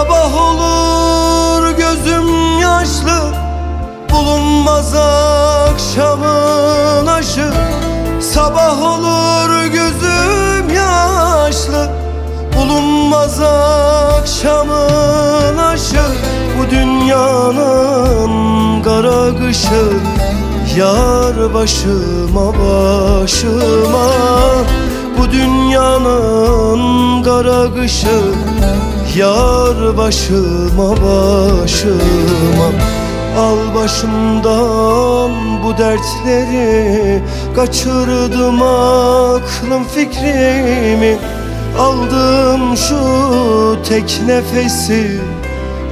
Sabah olur gözüm yaşlı Bulunmaz akşamın aşı. Sabah olur gözüm yaşlı Bulunmaz akşamın aşı. Bu dünyanın kara kışı Yar başıma başıma. Bu dünyanın kara kışı Yar başıma başıma. Al başımdan bu dertleri. Kaçırdım aklım fikrimi. Aldım şu tek nefesi.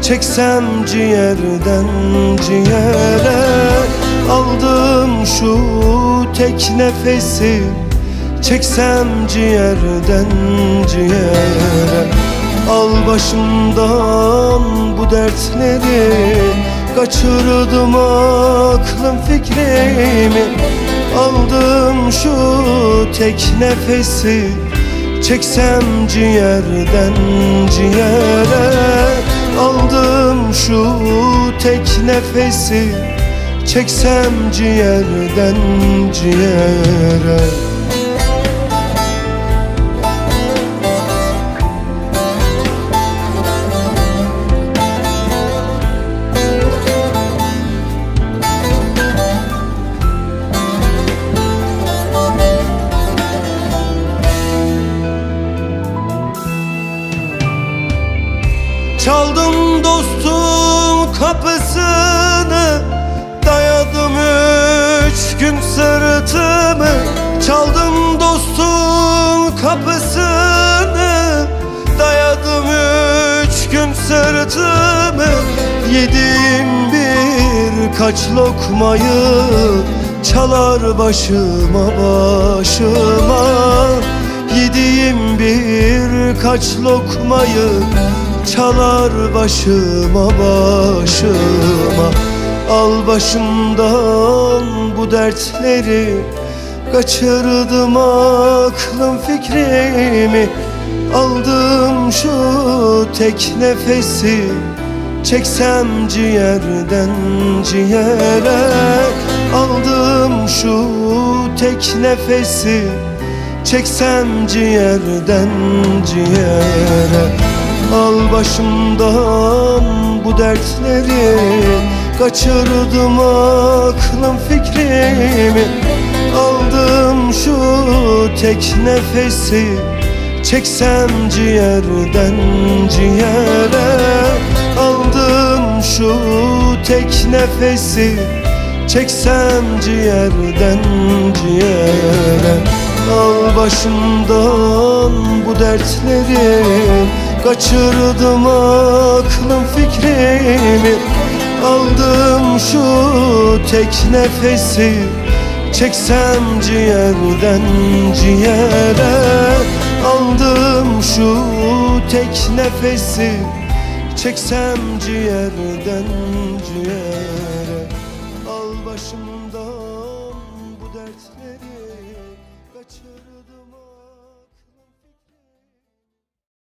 Çeksem ciğerden ciğere. Aldım şu tek nefesi. Çeksem ciğerden ciğere Al başımdan bu dertleri Kaçırdım aklım fikrimi. Aldım şu tek nefesi Çeksem ciğerden ciğere. Aldım şu tek nefesi Çeksem ciğerden ciğere Çaldım dostum kapısını Dayadım üç gün sırtımı. Çaldım dostum kapısını Dayadım üç gün sırtımı. Yedim birkaç lokmayı Çalar başıma başıma. Yediğim birkaç lokmayı Çalar başıma başıma. Al başımdan bu dertleri. Kaçırdım aklım fikrimi. Aldım şu tek nefesi. Çeksem ciğerden ciğere. Aldım şu tek nefesi. Çeksem ciğerden ciğere Al başımdan bu dertleri Kaçırdım aklım fikrimi. Aldım şu tek nefesi Çeksem ciğerden ciğere. Aldım şu tek nefesi Çeksem ciğerden ciğere. Al başımdan bu dertleri Kaçırdım aklım fikrimi Aldım şu tek nefesi. Çeksem ciğerden ciğere Aldım şu tek nefesi. Çeksem ciğerden ciğere Al başımdan bu dertleri